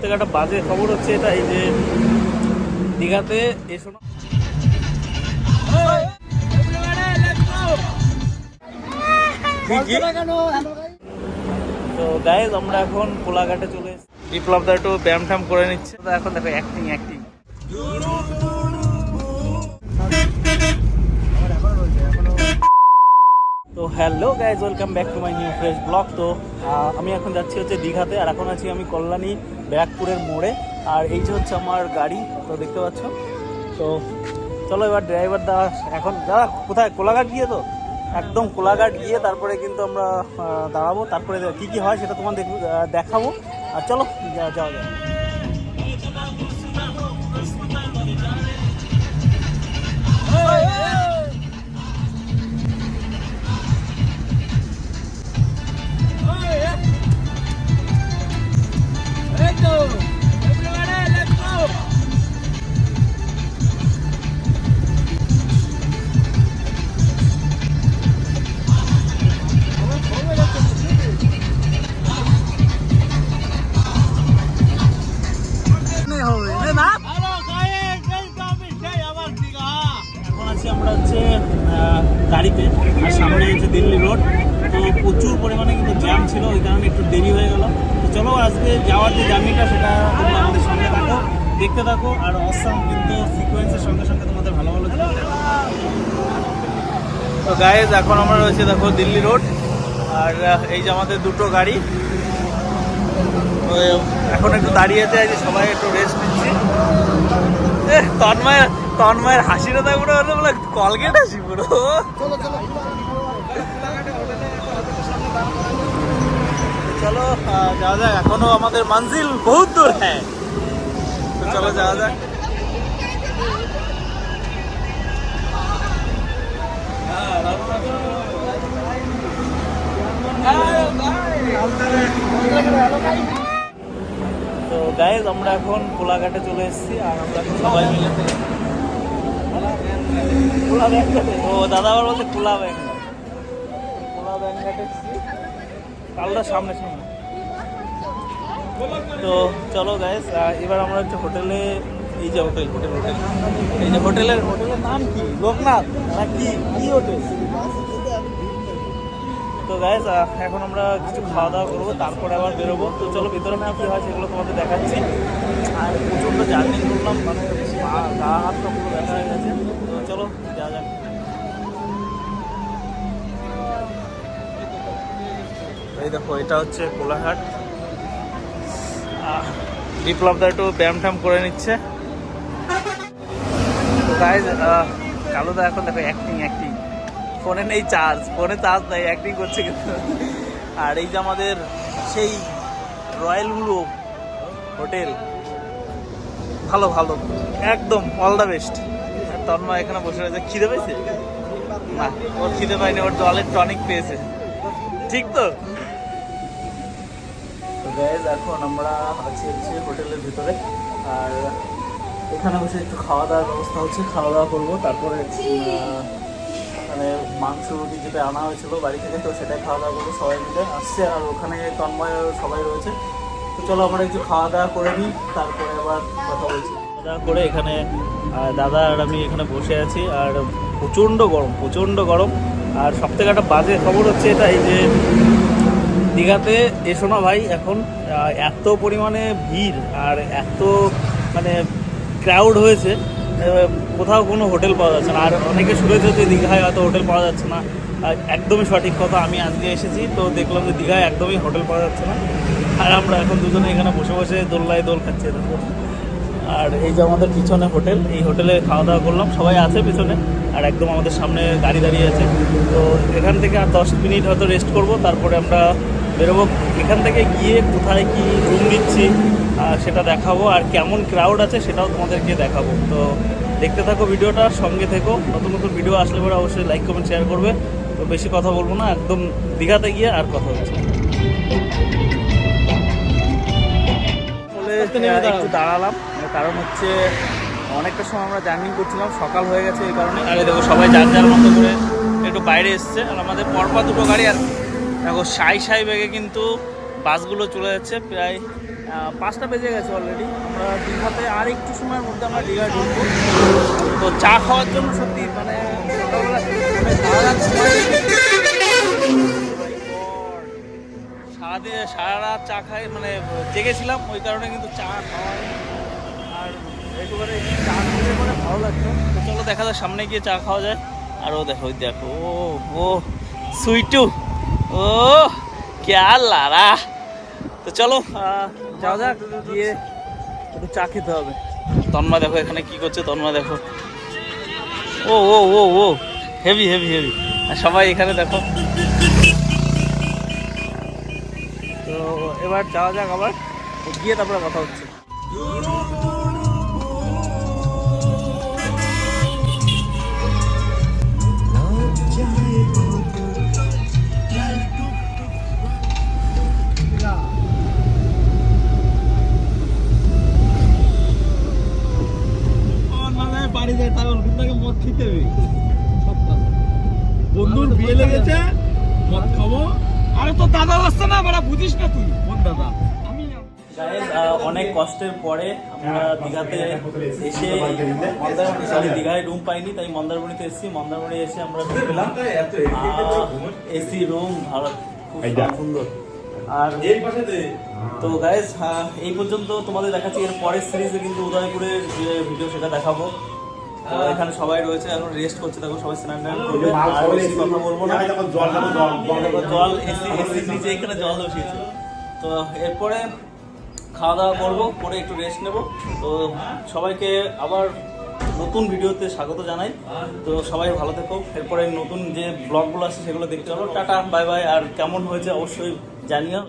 থেকে একটা বাজে খবর হচ্ছে এটা এই যে দীঘাতে এসো? তো গাইজ আমরা এখন কোলাঘাটে চলে এসেছি। বিপ্লব দা একটু ব্যায়াম ট্যাম করে নিচ্ছে। তো এখন দেখো অ্যাক্টিং অ্যাক্টিং তো hello guys, welcome back to my new fresh blog. তো আমি এখন যাচ্ছি হচ্ছে দীঘাতে, আর এখন আছি আমি কল্যাণী ব্যারাকপুরের মোড়ে। আর এই যে হচ্ছে আমার গাড়ি, তো দেখতে পাচ্ছ? তো, চলো এবার ড্রাইভার দা, এখন দাদা, কোথায়? কোলাঘাট গিয়ে তো? একদম কোলাঘাট গিয়ে তারপরে কিন্তু আমরা দাঁড়াবো। তারপরে কি কি হয় সেটা তোমার দেখ- দেখাবো। আর চলো যাওয়া যায় রোড। তো প্রচুর পরিমাণে কিন্তু জ্যাম ছিল ওই কারণে একটু দেরি হয়ে গেল। তো চলো আজকে যাওয়ার যে জার্নিটা সেটা তোমরা আমাদের সঙ্গে থাকো দেখতে থাকো আর অসাম কিন্তু সিকোয়েন্সের সঙ্গে সঙ্গে তোমাদের ভালো ভালো তো গাইজ এখন আমরা রয়েছে দেখো দিল্লি রোড আর এই যে আমাদের দুটো গাড়ি। এখন একটু দাঁড়িয়ে আছে সবাই একটু রেস্ট নিচ্ছি। তন্ময় তন্ময়ের হাসিটা তাই পুরো বলে কলগেট হাসি পুরো। চলো আহ, এখনও আমাদের মঞ্জিল বহুত দূর হ্যাঁ। তো চলো যাওয়া যাক। তো গাইজ আমরা এখন কোলাঘাটে চলে এসেছি, আর আমরা সবাই মিলে কোলা ব্যাংকাটে ও, দাদা আবার বলছে কোলা ব্যাংকাট কোলা এসেছি। কালটা সামনে সামনে। তো চলো গাইস এবার আমরা হচ্ছে হোটেলে, এই যে হোটেল হোটেল হোটেল। এই যে হোটেলের হোটেলের নাম কি? লোকনাথ? না কি? কি হোটেল? তো গাইজ এখন আমরা কিছু খাওয়া দাওয়া করব, তারপরে আবার বেরোবো। তো চলো, ভিতরে না কি হয় সেগুলো তোমাদের দেখাচ্ছি। আর প্রচণ্ড জার্নি করলাম মানে গা হাত পুরো ব্যথা হয়ে গেছে। তো চলো, যাওয়া যাক। এই দেখো, এটা হচ্ছে কোলাঘাট। বিপ্লব দা একটু ব্যায়াম ট্যাম করে নিচ্ছে গাইজ কালোদা এখন দেখো অ্যাক্টিং অ্যাক্টিং ফোনে নেই চার্জ ফোনে চার্জ নাই অ্যাক্টিং করছে কিন্তু। আর এই যে আমাদের সেই রয়্যাল ব্লু হোটেল। ভালো ভালো। একদম অল দ্য বেস্ট তন্ময় এখানে বসে রয়েছে। খিদে পেয়েছে না, ওর খিদে পায়নি, ওর জলের টনিক পেয়েছে। ঠিক তো? গ্যাস এখন আমরা আছি হচ্ছে হোটেলের ভিতরে। আর এখানে বসে একটু খাওয়া দাওয়ার ব্যবস্থা হচ্ছে খাওয়া দাওয়া করব। তারপরে মানে মাংস রুটি যেটা আনা হয়েছিল বাড়ি থেকে, তো সেটাই খাওয়া দাওয়া করব সবাই মিলে। আসছে, আর ওখানে তন্ময় সবাই রয়েছে। তো চলো, আমরা একটু খাওয়া দাওয়া করে নিই, তারপরে আবার কথা বলছি। খাওয়া দাওয়া করে এখানে দাদা আর আমি এখানে বসে আছি, আর প্রচণ্ড গরম প্রচণ্ড গরম। আর সব থেকে একটা বাজে খবর হচ্ছে এটা, এই যে দীঘাতে এসো না ভাই, এখন এত পরিমাণে ভিড় আর এত মানে ক্রাউড হয়েছে কোথাও কোনো হোটেল পাওয়া যাচ্ছে না। আর অনেকে শুনেছে যে দীঘায় হয়তো হোটেল পাওয়া যাচ্ছে না। একদমই সঠিক কথা, আমি আজকে এসেছি, তো দেখলাম যে দীঘায় একদমই হোটেল পাওয়া যাচ্ছে না। আর আমরা এখন দুজনে এখানে বসে বসে দোল্লায় দোল খাচ্ছি আর এই যে আমাদের পিছনে হোটেল, এই হোটেলে খাওয়া দাওয়া করলাম, সবাই আছে পিছনে, আর একদম আমাদের সামনে গাড়ি দাঁড়িয়ে আছে। তো এখান থেকে আর দশ মিনিট হয়তো রেস্ট করব, তারপরে আমরা বেরোবো। এখান থেকে গিয়ে কোথায় কি রুম নিচ্ছি সেটা দেখাবো। আর কেমন ক্রাউড আছে সেটাও তোমাদেরকে দেখাবো। তো দেখতে থাকো ভিডিওটা সঙ্গে থেকো। নতুন নতুন ভিডিও আসলে পরে অবশ্যই লাইক কমেন্ট শেয়ার করবে। তো বেশি কথা বলব না একদম দীঘাতে গিয়ে আর কথা হচ্ছে একটু দাঁড়ালাম। কারণ হচ্ছে অনেকটা সময় আমরা জার্নি করছিলাম সকাল হয়ে গেছে এই কারণে। আরে দেখো সবাই যার যার মতো করে একটু বাইরে এসছে। আর আমাদের পরপর দুটো গাড়ি আর দেখো, সাই সাই বেগে কিন্তু বাসগুলো চলে যাচ্ছে, প্রায় পাঁচটা বেজে গেছে অলরেডি আমরা দীঘাতে আর একটু সময়ের মধ্যে আমরা দীঘায় ঢুকবো। তো চা খাওয়ার জন্য সত্যি মানে সারাদিন সারা রাত চা খাই মানে জেগেছিলাম, ওই কারণে কিন্তু চা খাওয়া আর একেবারে চা খেলে মানে ভালো লাগতো চলো দেখা যাক, সামনে গিয়ে চা খাওয়া যায়। আর ও দেখো, ওই দেখো, ও ও, সুইটু। ও ক্যা লারা। তো চলো যাওয়া যাক, গিয়ে একটু চা খেতে হবে। তন্মা দেখো এখানে কি করছে তন্মা দেখো। ও ও ও ও হেভি হেভি হেভি সবাই এখানে দেখো। তো এবার যাওয়া যাক আবার, গিয়ে তারপরে কথা হচ্ছে। বন্ধুর বিয়ে লেগেছে মদ খাব। আরে তো দাদা আসছে না বাড়া বুঝিস না তুই। কোন দাদা? অনেক কষ্টের পরে আমরা দীঘাতে এসে মন্দারমণি সরি দীঘায় রুম পাইনি তাই মন্দারমণিতে এসেছি। মন্দারমণি এসে আমরা পেলাম এসি রুম ভালো খুব সুন্দর। আর তো গাইজ এই পর্যন্ত তোমাদের দেখাচ্ছি। এর পরের সিরিজে কিন্তু উদয়পুরের যে ভিডিও সেটা দেখাবো। তো এখানে সবাই রয়েছে এখন রেস্ট করছে দেখো সবাই স্নান টান করবে। আর বেশি কথা বলব না। দেখো জল এসি এসির নিচে এখানে জল বসিয়েছে। তো এরপরে খাওয়া দাওয়া করব পরে একটু রেস্ট নেব। তো সবাইকে আবার নতুন ভিডিওতে স্বাগত জানাই। তো সবাই ভালো থেকো। এরপরে নতুন যে ব্লগগুলো আছে সেগুলো দেখতে পাবো টাটা বাই বাই। আর কেমন হয়েছে অবশ্যই জানিও।